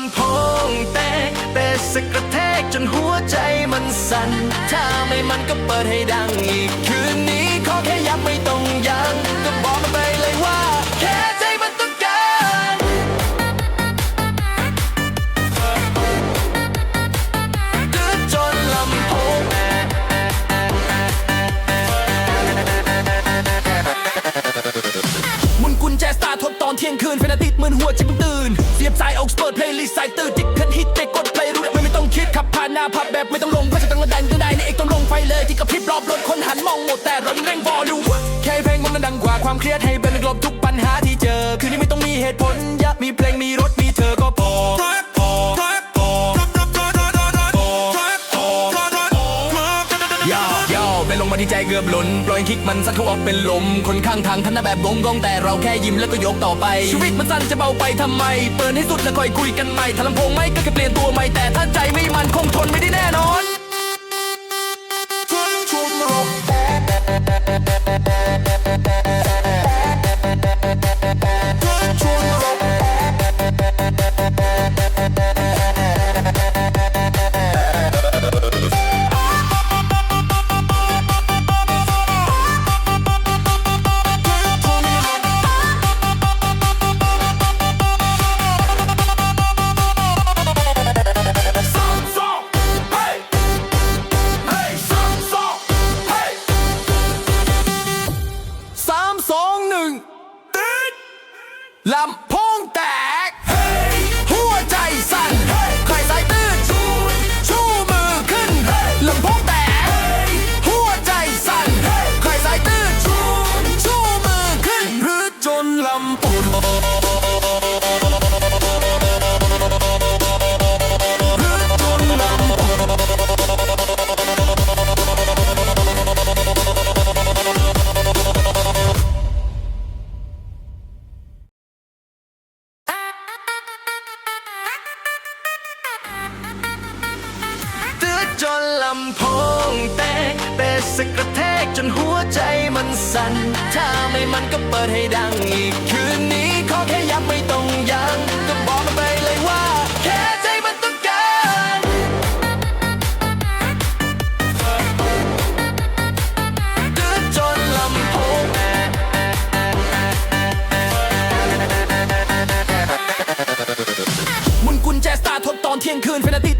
ำโพงแตกเบสสกระแทกจนหัวใจมันสั่น ถ้าไม่มันก็เปิดให้ดังอีกคืนนี้ขอแค่ยับไม่ต้องยั้งก็บอกมันไป ที่ยงคืนแฟนอาทิตย์มืนหัวใจเพิ่งตื่น เสียบสายออกสเปิดเพลย์ลิสต์สายตื่นติ๊กคันฮิตเตะกดเพลย์รู้ไม่ไม่ต้องคิดขับผ่านหน้าผับแบบไม่ต้องลงเพราะจะต้องระดันก็ได้ในเอกต้องลงไฟเลยที่กระพริบรอบรถคนหันมองหมดแต่รถเร่งบอลลูแค่เพลงมันดังกว่าความเครียดให้เป็นกลบทุกปัญหาที่เจอ คืนนี้ไม่ต้องมีเหตุผล ที่ใจเกือบหล่นปล่อยคิกมันสักเขาออกเป็นลม คนข้างทางทันหน้าแบบงงงแต่เราแค่ยิ้มแล้วก็ยกต่อไป ชีวิตมันสั้นจะเบาไปทำไม เปิดให้สุดแล้วค่อยคุยกันใหม่ถ้าลำโพงไม่ก็แค่เปลี่ยนตัวใหม่แต่ถ้าใจไม่มันคงทนไม่ได้แน่นอนส จนลำโพงแตกเบสสกระแทกจนหัวใจมันสั่น ถ้าไม่มันก็เปิดให้ดังอีกคืนนี้ขอแค่ยับ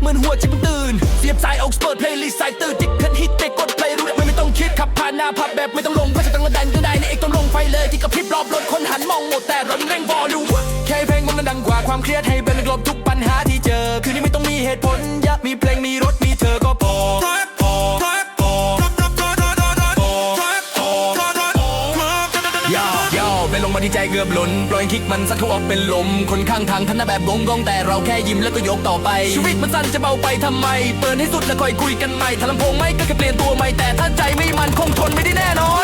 คืนแฟนอนหัวใจเพิ่งตื่น เสียบสายออกสเปิดเพลย์ลิสต์สายตื่นติ๊กคันฮิตเตะกดเพลย์รู้ไม่ไม่ต้องคิดขับผ่านหน้าผับแบบไม่ต้องลงเพราะจะต้องระดันก็ได้ในเอกต้องลงไฟเลยที่กระพริบรอบรถคนหันมองหมดแต่รถเร่งวอลลูแค่เพลงมันดังกว่าความเครียดให้เป็นกลบทุกปัญหาที่เจอ คืนนี้ไม่ต้องมีเหตุผลอยากมีเพลงมีรถ ที่ใจเกือบหล่นปล่อยคิกมันสักเขาออกเป็นลม คนข้างทางทันหน้าแบบงงงแต่เราแค่ยิ้มแล้วก็ยกต่อไป ชีวิตมันสั้นจะเบาไปทำไม เปิดให้สุดแล้วค่อยคุยกันใหม่ถ้าลำโพงไม่ก็แค่เปลี่ยนตัวใหม่แต่ถ้าใจไม่มันคงทนไม่ได้แน่นอน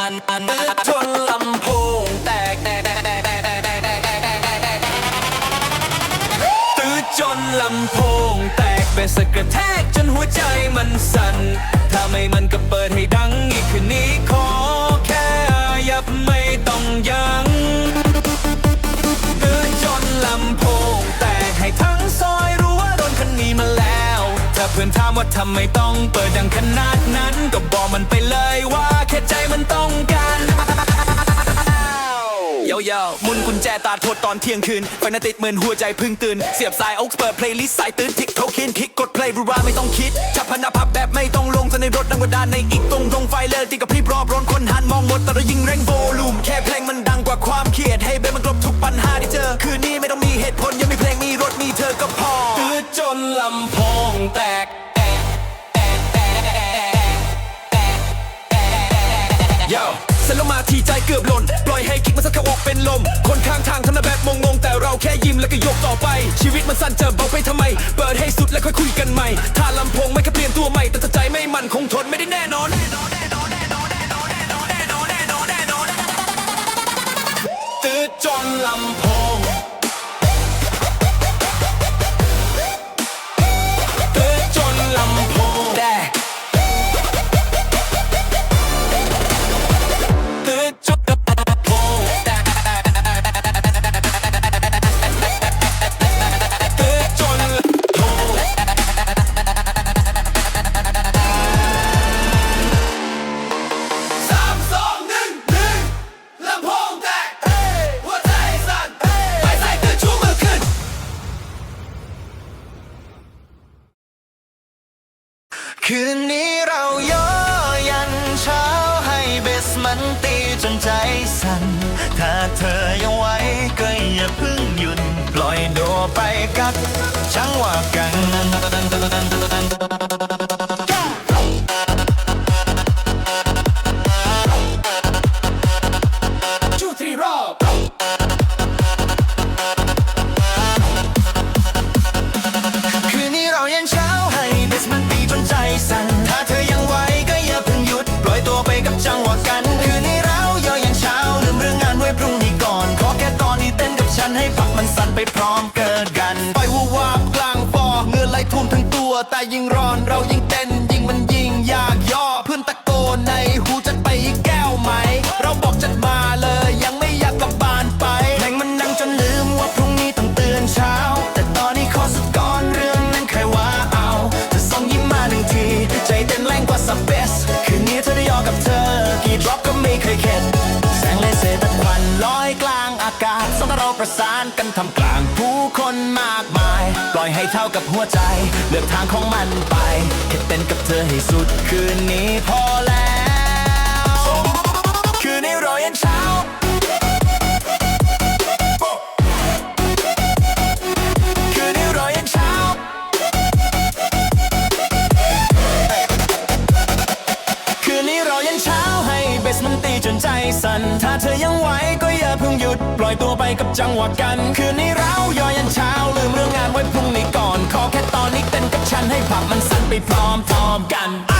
อันอันอันอันตื้อจนลำโพงแตกแตกแตกแตกแตกแตกแตกแตกแตกแตกแตกแตกตื้อจนลำโพงแตกเปสะกระแทกจนหัวใจมันสั่นถ้าไม่มันก็เปิดให้ดังอีกคืนนี้ขอ ว่าทำไมต้องเปิดดังขนาดนั้น ก็บอกมันไปเลยว่าแค่ใจมันต้องการโยโย่หมุนกุญแจตาโทษตอนเที่ยงคืนไฟนาติดเหมือนหัวใจพึ่งตื่น เสียบสายอกเปิดเพลย์ลิสต์สายตื่นทิกโทคินคลิกกดเพลย์รูราไม่ต้องคิดจับพนาพับแบบไม่ต้องลงจะในรถดังกว่าดานในอีกตรงตรงไฟเลยที่กับพริบรอบร้อนคนหันมองหมดแต่เรายิงเร่งโวลูมแค่เพลงมันดังกว่าความเครียดให้เบสมันกลบทุกปัญหาที่เจอ คืนนี้ไม่ต้องมีเหตุผลยังมีเพลงมีรถมีเธอก็พอตื้อจนลำโพงแตก ทีใจเกือบหล่น ปล่อยให้คิกมันสักเขาอกเป็นลม คนข้างทางทำหน้าแบบงงๆ แต่เราแค่ยิ้มแล้วก็ยกต่อไป ชีวิตมันสั้นเจอเบาไปทำไม เปิดให้สุดแล้วค่อยคุยกันใหม่ ถ้าลำโพงไม่เคยเปลี่ยนตัวใหม่ แต่ถ้าใจไม่มันคงทนไม่ได้แน่นอนตื้อจนลำโพง พร้อมเกิดกันไปวัววาบกลางฟอเงื่อไหลท่วมทั้งตัว แต่ยิ่งร้อนเรา เท่ากับหัวใจ เลือกทางของมันไปแค่เต้นกับเธอให้สุดคืนนี้พอแล้ว คืนนี้รอยันเช้าคืนนี้รอยันเช้าคืนนี้รอยันเช้าให้เบสมันตีจนใจสั่นถ้าเธอยังไหวก็อย่าเพิ่งหยุด ปล่อยตัวไปกับจังหวะกัน คืนนี้เราย่อยันเช้าลืมเรื่องงานไว้พรุ่ง ก่อน ขอแค่ตอนนี้เต้นกับฉันให้ผักมันสั่นไปพร้อมพร้อมๆกัน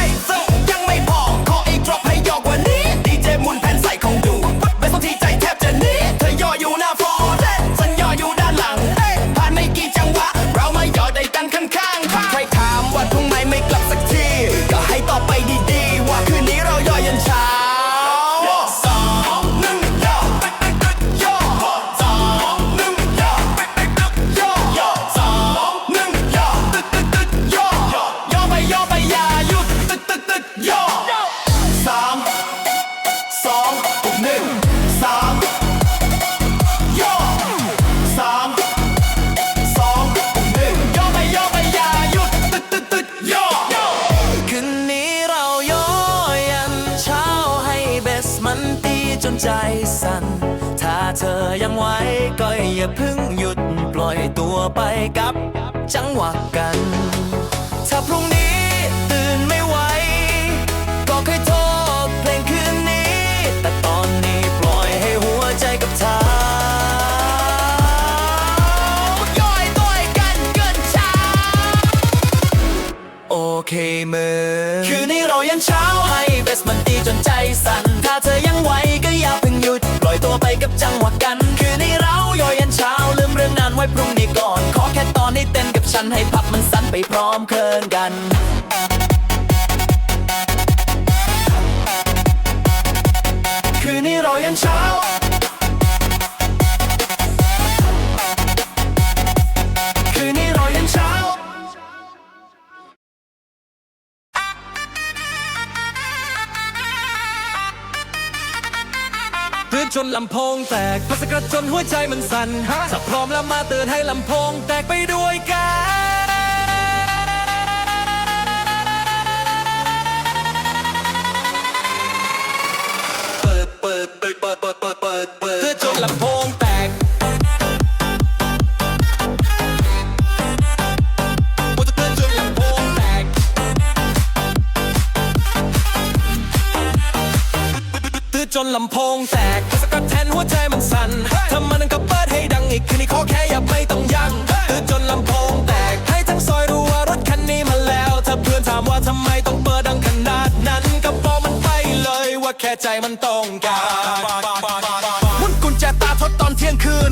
ให้พับมันสั่นไปพร้อมเคินกัน ตื่นจนลำโพงแตกพัสกระจนหัวใจมันสั่นถ้าพร้อมแล้วมาเตือนให้ลำโพงแตกไปด้วยกัน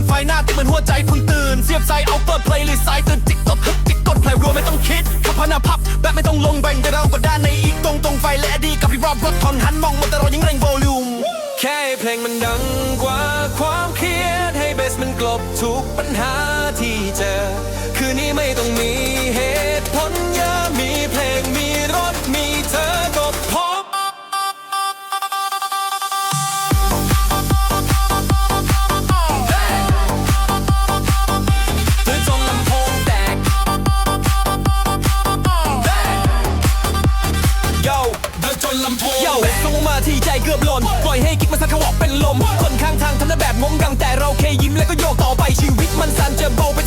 ไฟหน้าติดเหมือนหัวใจเพิ่งตื่น เสียบใจเอาเปิดเพลย์ลิสต์สายตื่นจิกตดฮึกจิกกดเพลย์รัวไม่ต้องคิดขับพนาพับแบบไม่ต้องลงแบ่งแต่เราก็ด้านในอีกตรงตรงไฟและดีกับพี่รอบรถทอนหันมองมาแต่เรายังเร่งโวลูมแค่เพลงมันดังกว่าความเครียดให้เบสมันกลบทุกปัญหาที่เจอ คืนนี้ไม่ต้องมีเหตุผล มงกังแต่เราแค่ยิ้มแล้วก็โยกต่อไปชีวิตมันสั่นจะเบาไป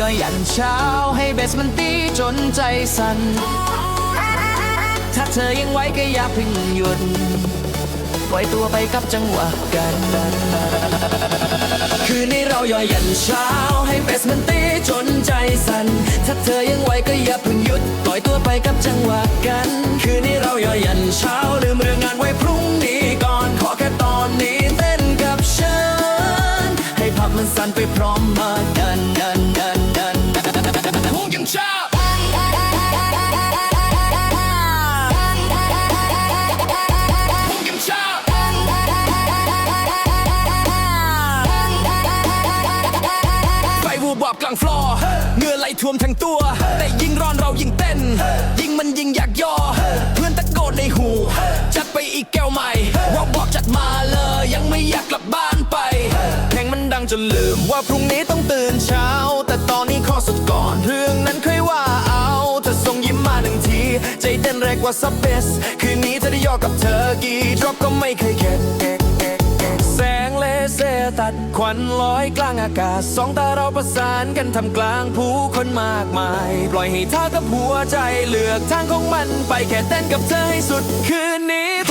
ย่อยยันเช้า ให้เบสมันตีจนใจสั่น ถ้าเธอยังไหวก็อย่าเพึ่งหยุดปล่อยตัวไปกับจังหวะกันคืนนี้เราย่อยยันเช้า ให้เบสมันตีจนใจสั่น ถ้าเธอยังไหวก็อย่าเพึ่งหยุด ปล่อยตัวไปกับจังหวะกัน คืนนี้เราย่อยยันเช้าลืมเรื่องงานไว้พรุ่ง จนลืมว่าพรุ่งนี้ต้องตื่นเช้า แต่ตอนนี้ขอสุดก่อน เรื่องนั้นค่อยว่าเอาเธอส่งยิ้มมาหนึ่งที ใจเต้นแรกกว่าซับเบสคืนนี้เธอได้ยอกับเธอกี่ดรอปก็ไม่เคยเข็ดแสงเลเซอร์ตัดควันลอยกลางอากาศ สองตาเราประสานกันทำกลางผู้คนมากมาย ปล่อยให้เธอกับหัวใจเลือกทางของมันไปแค่เต้นกับเธอให้สุดคืนนี้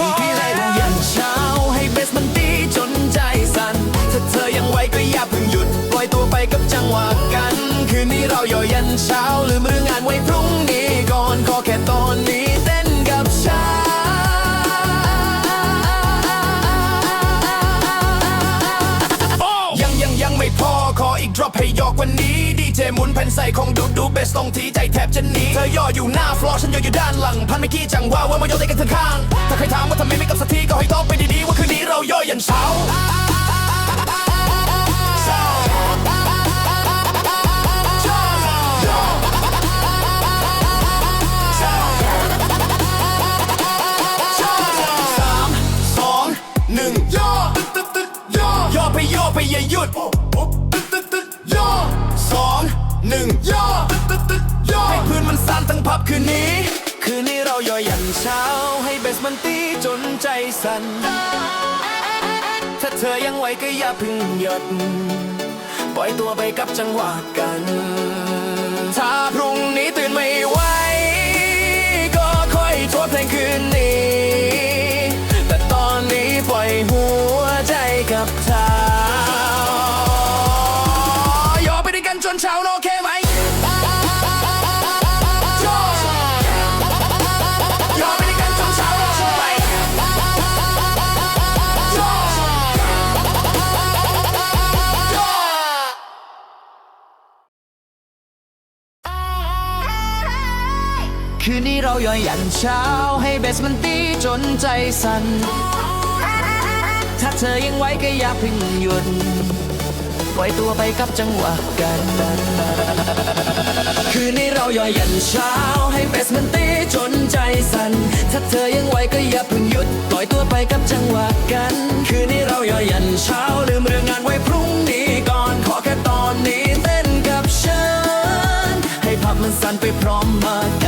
สมันตีจนใจสั่นถ้าเธอยังไหวก็อย่าเพิ่งหยุด ปล่อยตัวไปกับจังหวะกัน คืนนี้เราย่อยันเช้าลือมืองานไว้พรุ่งนี้ก่อนขอแค่ตอนนี้เต้นกับฉันยังยังยังไม่พอขออีก drop ให้ยอกวันนี้ เจหมุนแผ่นใส่ของดูดูเบสตรงทีใจแทบจะหนีเธอย่ออยู่หน้าฟลอร์ฉันย่ออยู่ด้านหลัง พันไม่ขี้จังว่าว่ามายอได้กันข้าง ถ้าใครถามว่าทำไมไม่กลับสักทีก็ให้ตอบไปดีๆว่าคืนนี้เราย่อยันเช้า คืนนี้ คืนนี้เราย่อยยันเช้า ให้เบสมันตีจนใจสั่น ถ้าเธอยังไหวก็อย่าพึ่งหยุดปล่อยตัวไปกับจังหวะกัน ถ้าพรุ่งนี้ตื่นไม่ไหว คืนนี้เราย่อยยันเช้าให้เบสมันตีจนใจสั่นถ้าเธอยังไหวก็อย่าพึ่งหยุดปล่อยตัวไปกับจังหวะกัน คืนนี้เราย่อยยันเช้าให้เบสมันตีจนใจสั่นถ้าเธอยังไหวก็อย่าพึ่งหยุดปล่อยตัวไปกับจังหวะกัน คืนนี้เราย่อยยันเช้าลืมเรื่องงานไว้พรุ่งนี้ก่อนขอแค่ตอนนี้เต้นกับฉันให้ภาพมันสั่นไปพร้อมมา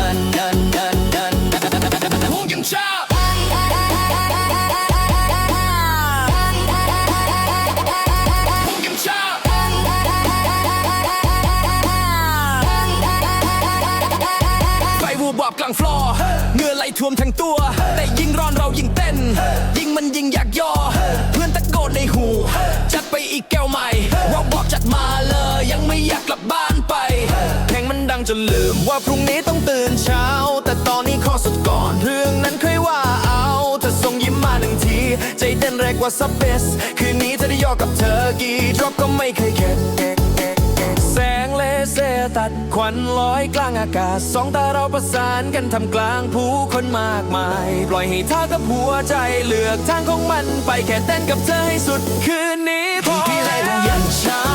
จนลืมว่าพรุ่งนี้ต้องตื่นเช้า แต่ตอนนี้ขอสุดก่อน เรื่องนั้นค่อยว่าเอาเธอส่งยิ้มมาหนึ่งที ใจเต้นแรงกว่าซับเบสคืนนี้เธอได้ยอกับเธอกี่ดรอปก็ไม่เคยเข็ดแสงเลเซอร์ตัดควันลอยกลางอากาศ สองตาเราประสานกันทำกลางผู้คนมากมาย ปล่อยให้เท่ากับหัวใจเลือกทางของมันไปแค่เต้นกับเธอให้สุดคืนนี้พอพี่ไล่แล้วยันเช้า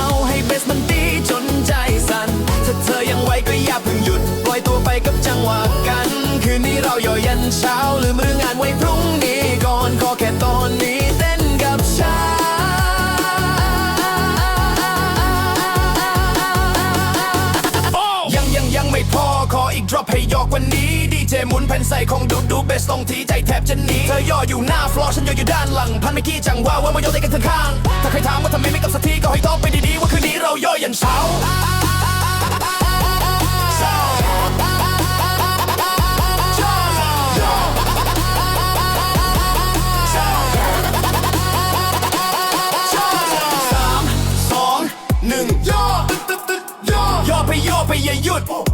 สมันตีจนใจสั่นถ้าเธอยังไหวก็อย่าเพิ่งหยุดปล่อยตัวไปกับจังหวะกัน คืนนี้เราย่อยันเช้าลืมเรื่องงานไว้พรุ่งนี้ก่อนขอแค่ตอนนี้ ว่านี้ดีเจหมุนแผ่นใส่ของดูดูเบสตรงทีใจแทบจะหนีเธอย่ออยู่หน้าฟลอร์ฉันย่ออยู่ด้านหลัง พันไม่กี้จังว่าว่ามายนได้กันข้าง ถ้าใครถามว่าทำไมไม่กลับสักทีก็ให้ตอบไปดีๆว่าคืนนี้เราย่อยันเช้าสามสองหนึ่งย่อตึ๊ดตึ๊ดตึ๊ดย่อย่อไปย่อไปอย่าหยุด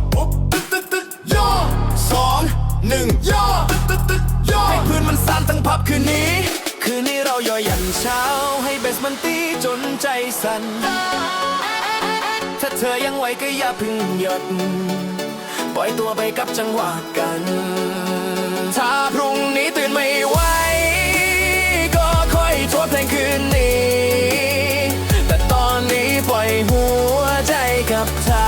ย่อตึ๊ดตึ๊ดตึ๊ดย่อให้พื้นมันสั่นทั้งพับคืนนี้ คืนนี้เราย่อยันเช้า ให้เบสมันตีจนใจสั่น ถ้าเธอยังไหวก็อย่าพึ่งหยุดปล่อยตัวไปกับจังหวะกัน ถ้าพรุ่งนี้ตื่นไม่ไหวก็ค่อยทวนเพลงคืนนี้ แต่ตอนนี้ปล่อยหัวใจกับเธอ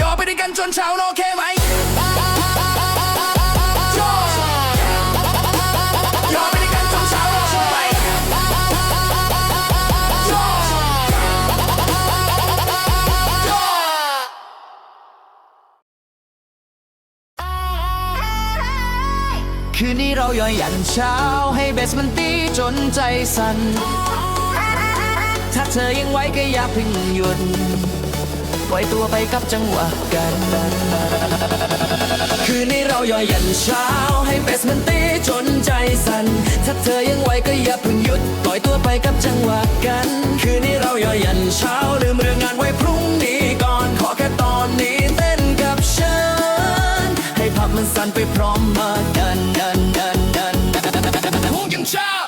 ยอไปด้วยกันจนเช้า คืนนี้เราย่อยยันเช้า ให้เบสมันตีจนใจสั่น ถ้าเธอยังไหวก็อย่าเพึ่งหยุดปล่อยตัวไปกับจังหวะกันคืนนี้เราย่อยยันเช้า ให้เบสมันตีจนใจสั่น ถ้าเธอยังไหวก็อย่าเพึ่งหยุดปล่อยตัวไปกับจังหวะกัน คืนนี้เราย่อยยันเช้าลืมเรื่องงานไว้พรุ่งนี้ก่อนขอแค่ตอนนี้เต้น สั่นไปพร้อมมากันดันดันดันดันพวกยังชอบ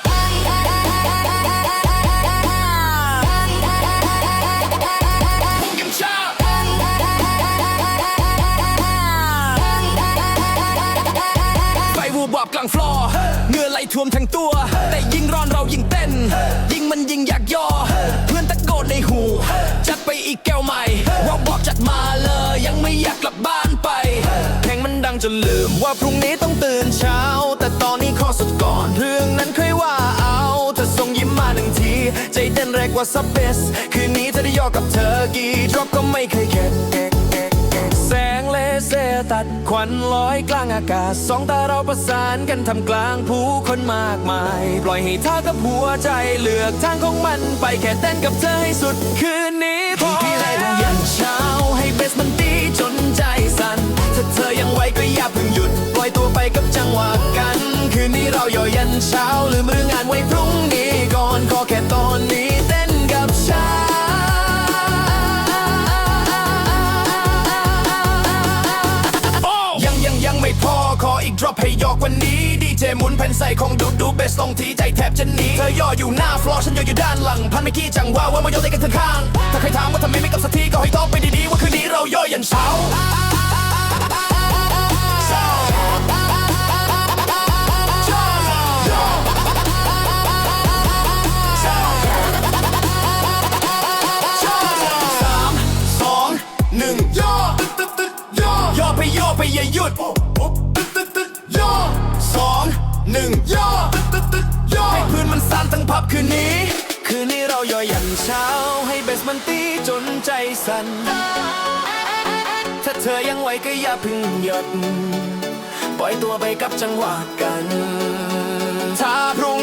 พว จนลืมว่าพรุ่งนี้ต้องตื่นเช้า แต่ตอนนี้ขอสุดก่อนเรื่องนั้นค่อยว่าเอาเธอส่งยิ้มมาหนึ่งที ใจเต้นแรงกว่าซับเบสคืนนี้เธอได้ยอกกับเธอกี่ดรอปก็ไม่เคยเข็ดแสงเลเซตัดควันลอยกลางอากาศสองตาเราประสานกันทำกลางผู้คนมากมาย ปล่อยให้เท่ากับหัวใจเลือกทางของมันไปแค่เต้นกับเธอให้สุดคืนนี้พอ กับจังหวะกัน คืนนี้เราย่อยันเช้าลืมเรื่องงานไว้พรุ่งนี้ก่อนขอแค่ตอนนี้เต้นกับฉันยังยังยังไม่พอขออีก drop ให้ยอกกวันนี้ดีเจหมุนแผ่นใส่ของดูดูเบสลงทีใจแทบจะหนีเธอย่ออยู่หน้าฟลอร์ฉันย่ออยู่ด้านหลัง พันไม่ขี้จังว่าว่ามาโยนเต้นกันข้างๆถ้าใครถามว่าทำไมไม่กลับสักทีก็ให้ตอบไปดีๆว่าคืนนี้เราย่อยันเช้า หนึ่งย่อตึ๊ดตึ๊ดตึ๊ดย่อย่อไปย่อไปอย่าหยุดตึ๊ดตึ๊ดตึ๊ดย่อสองหนึ่งย่อตึ๊ดตึ๊ดตึ๊ดย่อให้พื้นมันสั่นทั้งพับคืนนี้ คืนนี้เราย่อยันเช้า ให้เบสมันตีจนใจสั่นถ้าเธอยังไหวก็อย่าเพึ่งหยุดปล่อยตัวไปกับจังหวะกันถ้าพรุ่ง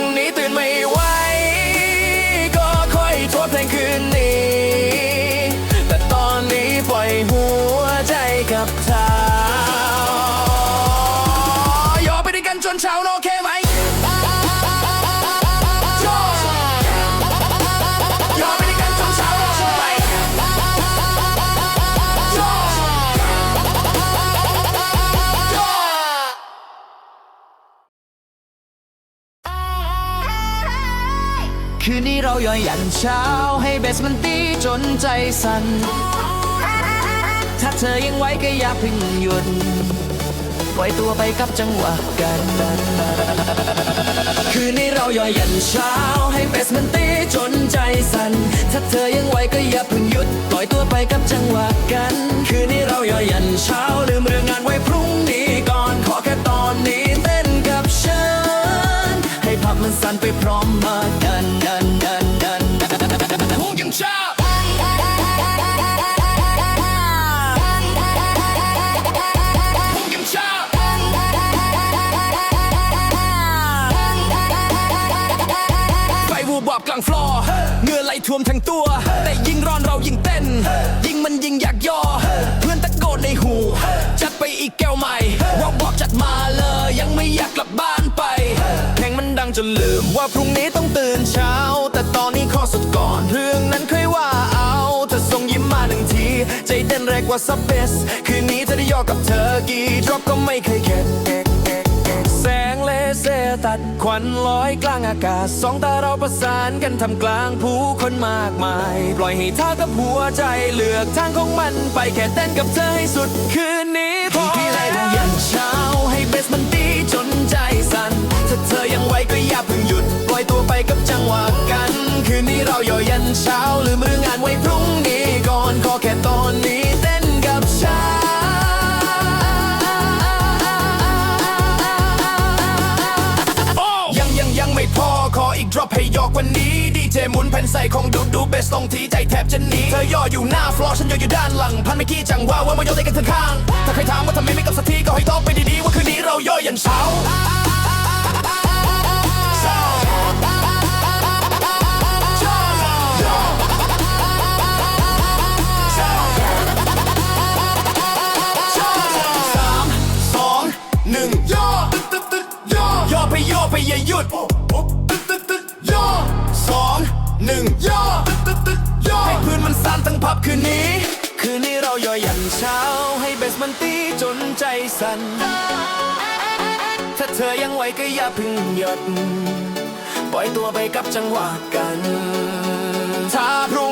คืนนี้เราย่อยยันเช้า ให้เบสมันตีจนใจสั่น ถ้าเธอยังไหวก็อย่าเพึ่งหยุดปล่อยตัวไปกับจังหวะกันคืนนี้เราย่อยยันเช้า ให้เบสมันตีจนใจสั่น ถ้าเธอยังไหวก็อย่าเพึ่งหยุดปล่อยตัวไปกับจังหวะกัน คืนนี้เราย่อยยันเช้าลืมเรื่องงานไว้พรุ่งนี้ก่อนขอแค่ตอนนี้เต้น มันสั่นไปพร้อมมาดันดันดันดันดันพวกยังชอบพวกยังชอบไฟวูบบกลางฟลอร์เงื่อไหลท่วมทั้งตัว จนลืมว่าพรุ่งนี้ต้องตื่นเช้า แต่ตอนนี้ขอสุดก่อน เรื่องนั้นค่อยว่าเอาเธอส่งยิ้มมาหนึ่งที ใจเต้นแรกกว่าซับเบส คืนนี้เธอได้ย่อกับเธอกี่ดรอปก็ไม่เคยเข็ดแสงเลเซอร์ตัดควันลอยกลางอากาศ สองตาเราประสานกันทำกลางผู้คนมากมาย ปล่อยให้เท่ากับหัวใจเลือกทางของมันไปแค่เต้นกับเธอให้สุดคืนนี้พอพี่ไล่ลงยันเช้าให้เบสมันตีจนใจสั่น กับจังหวะกัน คืนนี้เราย่อยันเช้าลืมเรื่องงานไว้พรุ่งนี้ก่อนขอแค่ตอนนี้เต้นกับฉันยังยังยังไม่พอขออีก drop ให้ยอกวันนี้ดีเจหมุนแผ่นใส่ของดูดูเบสลงทีใจแทบจะหนีเธอย่ออยู่หน้าฟลอร์ฉันย่ออยู่ด้านหลัง พันไม่ขี้จังว่าว่ามายนเต้นกันข้าง ถ้าใครถามว่าทำไมไม่กลับสักทีก็ให้ตอบไปดีๆว่าคืนนี้เราย่อยันเช้า ย่อไปย่อไปอย่าหยุดตึ๊ดตึ๊ดตึ๊ดย่อสองหนึ่งย่อตึ๊ดตึ๊ดตึ๊ดย่อให้พื้นมันสั่นทั้งพับคืนนี้ คืนนี้เราย่อยยันเช้า ให้เบสมันตีจนใจสั่นถ้าเธอยังไหวก็อย่าพึ่งหยุดปล่อยตัวไปกับจังหวะกันถ้าพรุ่